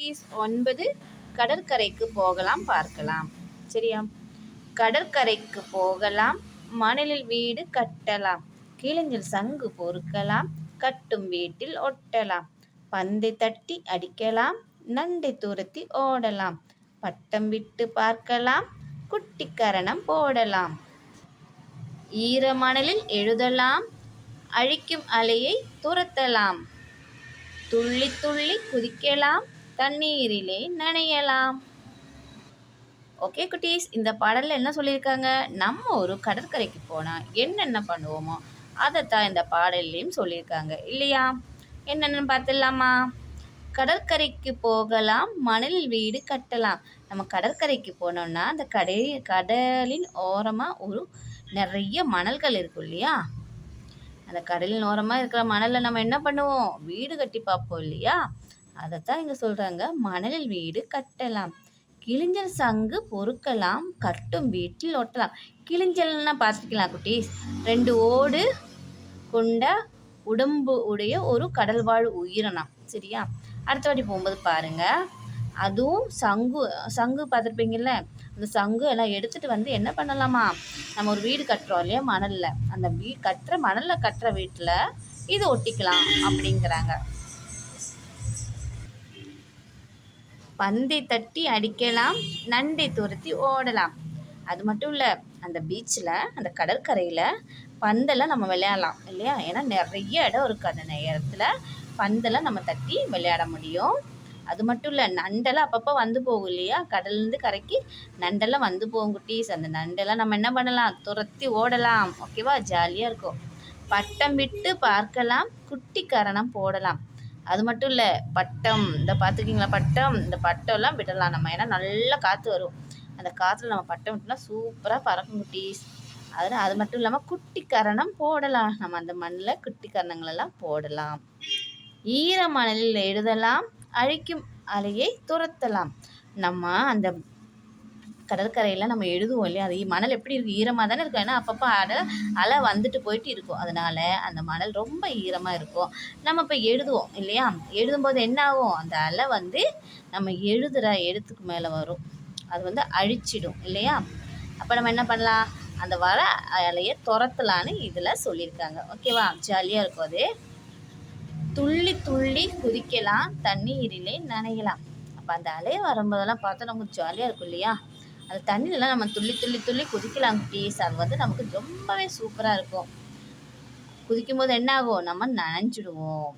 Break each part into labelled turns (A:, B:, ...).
A: Piece ஒன்பது கடற்கரைக்கு போகலாம் பார்க்கலாம். சரியா? கடற்கரைக்கு போகலாம் மணலில் வீடு கட்டலாம் கிழிஞ்சில் சங்கு பொறுக்கலாம் கட்டும் வீட்டில் ஒட்டலாம் பந்தை தட்டி அடிக்கலாம் நண்டை துரத்தி ஓடலாம் பட்டம் விட்டு பார்க்கலாம் குட்டி கரணம் போடலாம் ஈரமணலில் எழுதலாம் அழிக்கும் அலையை துரத்தலாம் துள்ளி துள்ளி குதிக்கலாம் தண்ணீரிலே நனையலாம். ஓகே குட்டீஸ் இந்த பாடலில் என்ன சொல்லியிருக்காங்க? நம்ம ஒரு கடற்கரைக்கு போனால் என்னென்ன பண்ணுவோமோ அதைத்தான் இந்த பாடல்லையும் சொல்லியிருக்காங்க. இல்லையா? என்னென்னு பார்த்துடலாமா? கடற்கரைக்கு போகலாம் மணலில் வீடு கட்டலாம். நம்ம கடற்கரைக்கு போனோம்னா அந்த கடை கடலின் ஓரமாக ஒரு நிறைய மணல்கள் இருக்கும் இல்லையா? அந்த கடலின் ஓரமாக இருக்கிற மணலில் நம்ம என்ன பண்ணுவோம்? வீடு கட்டி பார்ப்போம் இல்லையா? அதைத்தான் இங்கே சொல்கிறாங்க மணலில் வீடு கட்டலாம். கிழிஞ்சல் சங்கு பொறுக்கலாம். கட்டும் வீட்டில் ஒட்டலாம். கிழிஞ்சல்னா பார்த்துக்கலாம் குட்டீஸ் ரெண்டு ஓடு கொண்ட உடம்பு உடைய ஒரு கடல்வாழ் உயிரினம் சரியா? அடுத்த வாட்டி போகும்போது பாருங்கள் அதுவும் சங்கு சங்கு பார்த்துருப்பீங்கல்ல? அந்த சங்கு எல்லாம் எடுத்துகிட்டு வந்து என்ன பண்ணலாமா? நம்ம ஒரு வீடு கட்டுறோம் இல்லையா மணலில். அந்த வீ கட்டுற மணலில் கட்டுற வீட்டில் இது ஒட்டிக்கலாம் அப்படிங்கிறாங்க. பந்தை தட்டி அடிக்கலாம் நண்டை துரத்தி ஓடலாம். அது மட்டும் இல்லை அந்த பீச்சில் அந்த கடற்கரையில் பந்தெல்லாம் நம்ம விளையாடலாம் இல்லையா? ஏன்னா நிறைய இடம் இருக்குது அந்த நேரத்தில் பந்தெல்லாம் நம்ம தட்டி விளையாட முடியும். அது மட்டும் இல்லை நண்டெல்லாம் அப்பப்போ வந்து போகும் இல்லையா? கடல்லேருந்து கரைக்கு நண்டெல்லாம் வந்து போகும் குட்டீஸ். அந்த நண்டெல்லாம் நம்ம என்ன பண்ணலாம்? துரத்தி ஓடலாம். ஓகேவா? ஜாலியாக இருக்கும். பட்டம் விட்டு பார்க்கலாம் குட்டி கரணம் போடலாம். அது மட்டும் இல்லை பட்டம் இந்த பார்த்துக்கிங்களா பட்டம்? இந்த பட்டம்லாம் விடலாம் நம்ம. ஏன்னா நல்லா காற்று வரும். அந்த காற்றுல நம்ம பட்டம் விட்டோம்னா சூப்பராக பறக்கும் குட்டீஸ். அதில் அது மட்டும் இல்லாமல் குட்டி கரணம் போடலாம். நம்ம அந்த மண்ணில் குட்டி கரணங்களெல்லாம் போடலாம். ஈர மணலில் எழுதலாம். அழிக்கும் அலையை துரத்தலாம். நம்ம அந்த கடற்கரையில் நம்ம எழுதுவோம் இல்லையா? அது மணல் எப்படி இருக்கும் ஈரமாக தானே இருக்கும். ஏன்னா அப்பப்போ அலை அலை வந்துட்டு போயிட்டு இருக்கும். அதனால் அந்த மணல் ரொம்ப ஈரமாக இருக்கும். நம்ம இப்போ எழுதுவோம் இல்லையா? எழுதும்போது என்ன ஆகும் அந்த அலை வந்து நம்ம எழுதுகிற எழுத்துக்கு மேலே வரும். அது வந்து அழிச்சிடும் இல்லையா? அப்போ நம்ம என்ன பண்ணலாம்? அந்த வர அலையை துரத்தலான்னு இதில் சொல்லியிருக்காங்க. ஓகேவா? ஜாலியாக இருக்கும் அது. துள்ளி துள்ளி குதிக்கலாம் தண்ணீரிலே நனையலாம். அப்போ அந்த அலையை வரும்போதெல்லாம் பார்த்தா நமக்கு ஜாலியாக இருக்கும் இல்லையா? அந்த தண்ணியிலலாம் நம்ம துள்ளி துள்ளி துள்ளி குதிக்கலாம் குட்டீஸ் அது வந்து நமக்கு ரொம்பவே சூப்பராக இருக்கும். குதிக்கும் போது என்ன ஆகும் நம்ம நனைஞ்சிடுவோம்.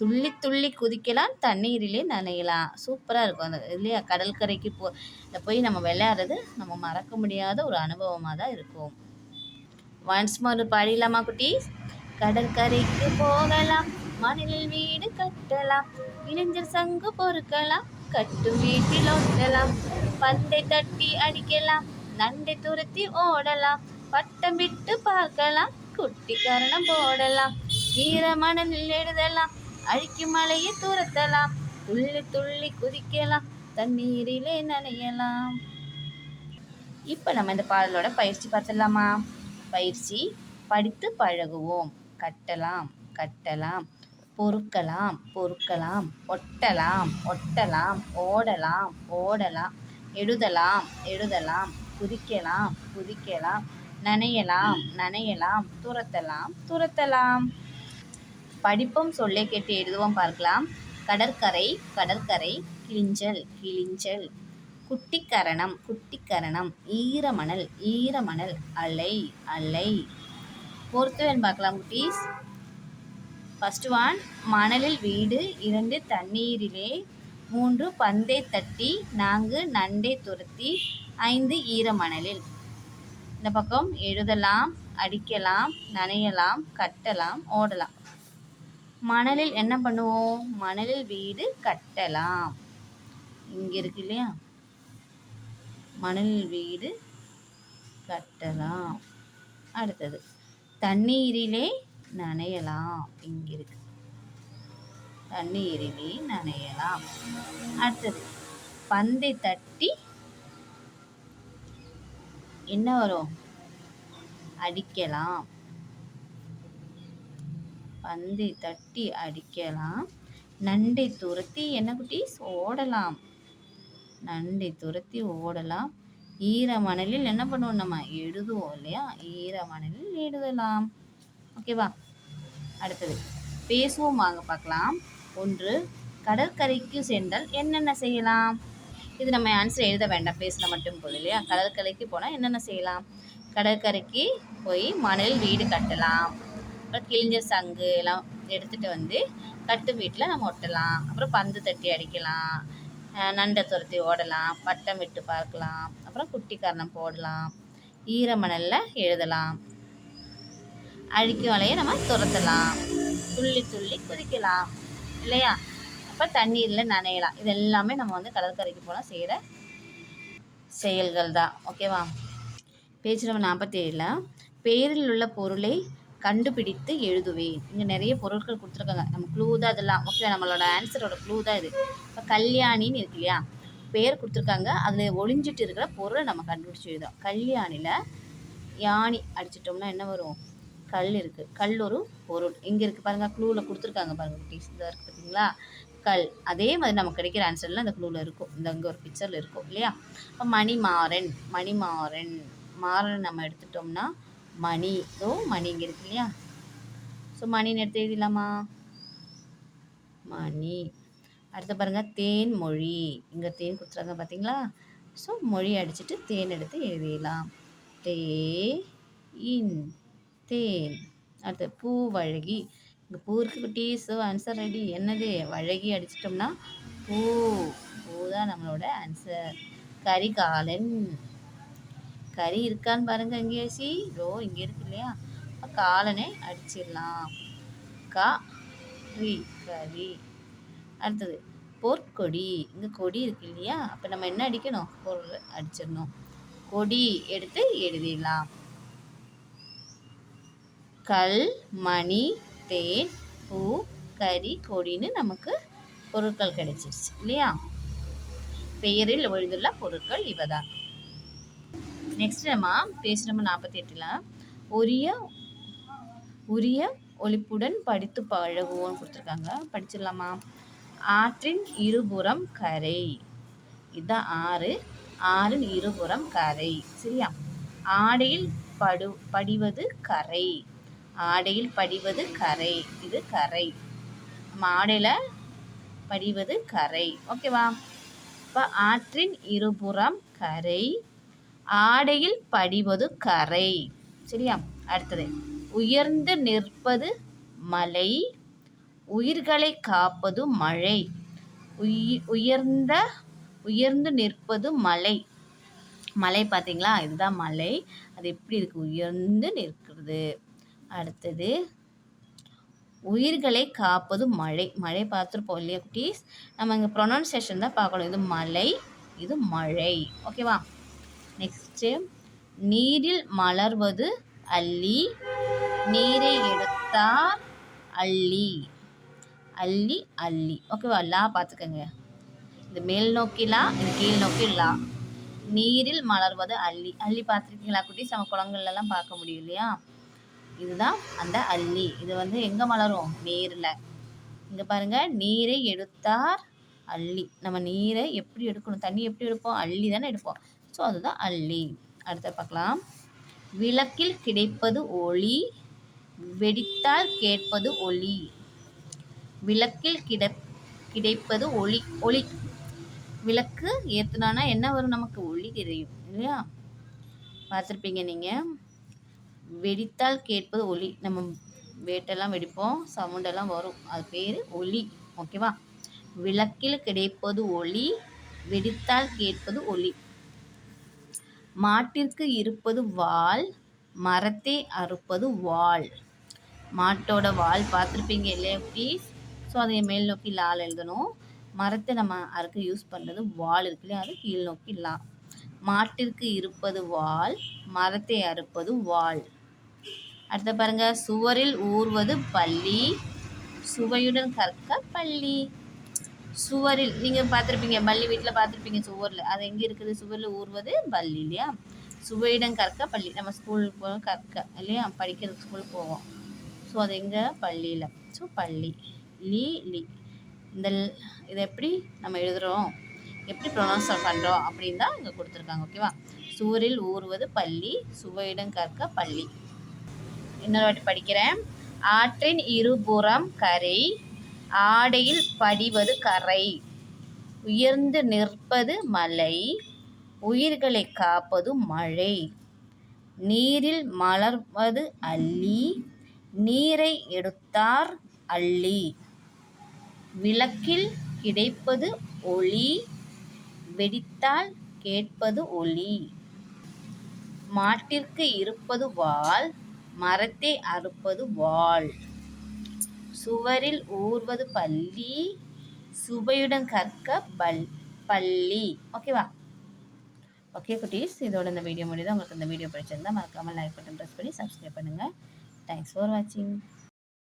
A: துள்ளி துள்ளி குதிக்கலாம் தண்ணீரிலே நனையலாம். சூப்பராக இருக்கும். அந்த இல்லையா கடற்கரைக்கு போ போய் நம்ம விளையாடுறது நம்ம மறக்க முடியாத ஒரு அனுபவமாக தான் இருக்கும். ஒன்ஸ் மோர் பாடிடலாமா குட்டீஸ் கடற்கரைக்கு போகலாம் மணலில் வீடு கட்டலாம் இளைஞர் சங்கு பொறுக்கலாம் கட்டும் வீட்டில் ஒட்டலாம் பந்தை தட்டி அடிக்கலாம். நண்டை துரத்தி ஓடலாம். பட்டம் விட்டு பார்க்கலாம். குட்டி கரணம் போடலாம். ஈரமணலில் எழுதலாம். அழுக்கி மலையை துரத்தலாம். துள்ளி துள்ளி குதிக்கலாம். தண்ணீரிலே நனையலாம். இப்போ நம்ம இந்த பாடலோட பயிற்சி பார்த்துடலாமா? பயிற்சி படித்து பழகுவோம். கட்டலாம் கட்டலாம். பொறுக்கலாம் பொறுக்கலாம். ஒட்டலாம் ஒட்டலாம். ஓடலாம் ஓடலாம். எழுதலாம் எழுதலாம் குதிக்கலாம் குதிக்கலாம் நனையலாம் நனையலாம் துரத்தலாம் துரத்தலாம். படிப்பும் சொல்லே கேட்டு எழுதுவோம் பார்க்கலாம். கடற்கரை கடற்கரை கிழிஞ்சல் கிழிஞ்சல். குட்டிக்கரணம் குட்டிக்கரணம் ஈரமணல் ஈரமணல் அலை அலை. பொறுத்துவேன் பார்க்கலாம் குட்டீஸ். ஃபஸ்ட்டு ஒன் மணலில் வீடு இரண்டு தண்ணீரிலே மூன்று பந்தை தட்டி நான்கு நண்டை துரத்தி ஐந்து ஈரமணலில். இந்த பக்கம் எழுதலாம் அடிக்கலாம் நனையலாம் கட்டலாம் ஓடலாம். மணலில் என்ன பண்ணுவோம்? மணலில் வீடு கட்டலாம். இங்கே இருக்கு இல்லையா? மணலில் வீடு கட்டலாம். அடுத்தது தண்ணீரிலே நனையலாம். இங்கே இருக்கு. தண்ணீரிலே நனையலாம். அடுத்தது பந்தை தட்டி என்ன வரும்? அடிக்கலாம். பந்தை தட்டி அடிக்கலாம். நண்டை துரத்தி என்ன குட்டீஸ் ஓடலாம். நண்டை துரத்தி ஓடலாம். ஈர மணலில் என்ன பண்ணுவோம் நம்ம? எழுதுவோம் இல்லையா? ஈர மணலில் எழுதலாம். ஓகேவா? அடுத்தது பேசுவோம் வாங்க பார்க்கலாம். ஒன்று கடற்கரைக்கு சென்றால் என்னென்ன செய்யலாம்? இது நம்ம ஆன்சர் எழுத வேண்டாம் பேசினா மட்டும் போதும் இல்லையா? கடற்கரைக்கு போனால் என்னென்ன செய்யலாம்? கடற்கரைக்கு போய் மணல் வீடு கட்டலாம். அப்புறம் கிழிஞ்ச சங்கு எல்லாம் எடுத்துகிட்டு வந்து கட்டு வீட்டில் நம்ம ஒட்டலாம். அப்புறம் பந்து தட்டி அடிக்கலாம். நண்டை துரத்தி ஓடலாம். பட்டம் விட்டு பார்க்கலாம். அப்புறம் குட்டி கரணம் போடலாம். ஈரமணலில் எழுதலாம். அழிக்கும் வலையை நம்ம துரத்தலாம். துள்ளி துள்ளி குதிக்கலாம். இல்லையா? அப்போ தண்ணீரில் நனையலாம். இது எல்லாமே நம்ம வந்து கடற்கரைக்கு போனால் செய்கிற செயல்கள் தான் ஓகேவா பேஜ் நம்பர் நாற்பத்தி ஏழில் பேரில் உள்ள பொருளை கண்டுபிடித்து எழுதுவேன். இங்கே நிறைய பொருட்கள் கொடுத்துருக்காங்க. நம்ம க்ளூ தான் அதெல்லாம் ஓகே நம்மளோட ஆன்சரோட க்ளூ தான் இது. இப்போ கல்யாணின்னு இருக்கு இல்லையா? பேர் கொடுத்துருக்காங்க. அதில் ஒளிஞ்சிட்டு இருக்கிற பொருளை நம்ம கண்டுபிடிச்சி எழுதும் கல்யாணியில் யானி அடிச்சிட்டோம்னா என்ன வரும்? கல் இருக்குது கல் ஒரு பொருள். இங்கே இருக்குது பாருங்கள் க்ளூவில் கொடுத்துருக்காங்க பாருங்கள் குட்டீஸ். இதாக இருக்குது பார்த்தீங்களா கல். அதே மாதிரி நமக்கு கிடைக்கிற ஆன்சர்லாம் அந்த க்ளூவில் இருக்கும். இந்த அங்கே ஒரு பிக்சரில் இருக்கும் இல்லையா? இப்போ மணிமாறன் மணிமாறன். மாறன் நம்ம எடுத்துட்டோம்னா மணி. இதோ மணி இங்கே இருக்கு இல்லையா? ஸோ மணின்னு எடுத்து எழுதிடலாமா? மணி. அடுத்து பாருங்கள் தேன் மொழி. இங்கே தேன் கொடுத்துருக்காங்க பார்த்தீங்களா ஸோ மொழி அடிச்சுட்டு தேன் எடுத்து எழுதிடலாம். தே இன். தேன் அடுத்து பூ வழகி இங்கே பூ இருக்கு குட்டீஸ் ஸோ ஆன்சர் ரெடி என்னது? வழகி அடிச்சிட்டோம்னா பூ. பூ தான் நம்மளோட ஆன்சர் கரிகாலன் கறி இருக்கான்னு பாருங்க சி ரோ இங்கே இருக்கு இல்லையா? காலனே அடிச்சிடலாம். கா ரி கறி. அடுத்தது பொற்கொடி. இங்கே கொடி இருக்கு இல்லையா? அப்போ நம்ம என்ன அடிக்கணும்? பொருள் அடிச்சிடணும். கொடி எடுத்து எழுதிடலாம். கல் மணி தேன் பூ கறி கொடின்னு நமக்கு பொருட்கள் கிடைச்சிருச்சு இல்லையா? பெயரில் ஒழுந்துள்ள பொருட்கள் இவை தான் நெக்ஸ்ட் நம்ம பேஜ் நம்பர் நாற்பத்தி எட்டில் உரிய உரிய ஒழிப்புடன் படித்து பழகுவோம்னு கொடுத்துருக்காங்க. படிச்சிடலாமா? ஆற்றின் இருபுறம் கரை. இதுதான் ஆறு. ஆறின் இருபுறம் கரை. சரியா? ஆடையில் படு படிவது கரை. ஆடையில் படிவது கரை. இது கரை. நம்ம ஆடையில் படிவது கரை. ஓகேவா? இப்போ ஆற்றின் இருபுறம் கரை ஆடையில் படிவது கரை. சரியா? அடுத்தது. உயர்ந்து நிற்பது மலை உயிர்களை காப்பது மழை. உயர்ந்த உயர்ந்து நிற்பது மலை. மலை பார்த்தீங்களா? இதுதான் மலை. அது எப்படி இருக்குது உயர்ந்து நிற்கிறது. அடுத்தது உயிர்களை காப்பது மழை. மழை பார்த்துருப்போம் இல்லையா குட்டீஸ்? நம்ம இங்கே ப்ரொனன்சியேஷன் தான் பார்க்கணும். இது மலை இது மழை. ஓகேவா நெக்ஸ்ட்டு நீரில் மலர்வது அள்ளி நீரை எடுத்தார் அள்ளி. அள்ளி அள்ளி. ஓகேவா லா பார்த்துக்கோங்க. இது மேல் நோக்கிலா இது கீழ் நோக்கி லா. நீரில் மலர்வது அள்ளி. அள்ளி பார்த்துருக்கீங்களா குட்டீஸ்? நம்ம குளங்கள்லாம் பார்க்க முடியும் இல்லையா? இதுதான் அந்த அள்ளி இது வந்து எங்கே மலரும்? நீரில். இங்கே பாருங்கள் நீரை எடுத்தார் அள்ளி நம்ம நீரை எப்படி எடுக்கணும்? தண்ணி எப்படி எடுப்போம்? அள்ளி தானே எடுப்போம். ஸோ அதுதான் அள்ளி அடுத்த பார்க்கலாம். விளக்கில் கிடைப்பது ஒளி வெடித்தால் கேட்பது ஒளி. விளக்கில் கிட கிடைப்பது ஒளி ஒளி. விளக்கு ஏற்றுனானா என்ன வரும் நமக்கு? ஒளி தெரியும் இல்லையா? பார்த்துருப்பீங்க நீங்கள் வெடித்தால் கேட்பது ஒலி. நம்ம வேட்டெல்லாம் வெடிப்போம் சவுண்டெல்லாம் வரும். அது பேர் ஒலி. ஓகேவா? விளக்கில் கிடைப்பது ஒளி வெடித்தால் கேட்பது ஒளி மாட்டிற்கு இருப்பது வால் மரத்தை அறுப்பது வால். மாட்டோட வால் பார்த்துருப்பீங்க இல்லையா ப்ளீஸ் ஸோ அதை மேல் நோக்கி லால் எழுதணும். மரத்தை நம்ம அறுக்க யூஸ் பண்ணுறது வால் இருக்கு இல்லையா அது கீழ் நோக்கி லா. மாட்டிற்கு இருப்பது வால் மரத்தை அறுப்பது வால். அடுத்த பாருங்க சுவரில் ஊர்வது பள்ளி. சுவையுடன் கற்க பள்ளி. சுவரில் நீங்கள் பார்த்துருப்பீங்க பள்ளி வீட்டில் பார்த்துருப்பீங்க சுவரில். அது எங்கே இருக்குது? சுவரில் ஊர்வது பள்ளி இல்லையா? சுவையிடம் கற்க பள்ளி. நம்ம ஸ்கூலுக்கு போகிறோம் கற்க இல்லையா? படிக்கிறதுக்கு ஸ்கூலுக்கு போவோம். ஸோ அது எங்கே? பள்ளியில். ஸோ பள்ளி. லீ லி. இந்த இதை எப்படி நம்ம எழுதுகிறோம் எப்படி ப்ரொனவுன்ஸ் பண்ணுறோம் அப்படின்னு தான் இங்கே கொடுத்துருக்காங்க ஓகேவா சூரில் ஊறுவது பள்ளி சுவையிடம் கற்க பள்ளி. இன்னொரு வாட்டி படிக்கிறேன். ஆற்றின் இருபுறம் கரை ஆடையில் படிவது கரை. உயர்ந்து நிற்பது மலை உயிர்களை காப்பது மழை. நீரில் மலர்வது அள்ளி நீரை எடுத்தார் அள்ளி விளக்கில் கிடைப்பது ஒளி வெடித்தால் கேட்பது ஒளி. மாட்டிற்கு இருப்பது வாள் மரத்தை அறுப்பது வாள். சுவரில் ஊர்வது பள்ளி சுவையுடன் கற்க பல் பள்ளி. ஓகேவா ஓகே குட்டீஸ் இதோட இந்த வீடியோ முடியுது. உங்களுக்கு இந்த வீடியோ பிடிச்சிருந்தா மறக்காமல் லைக் பட்டன் ப்ரெஸ் பண்ணி சப்ஸ்கிரைப் பண்ணுங்கள் தேங்க்ஸ் ஃபார் வாட்சிங்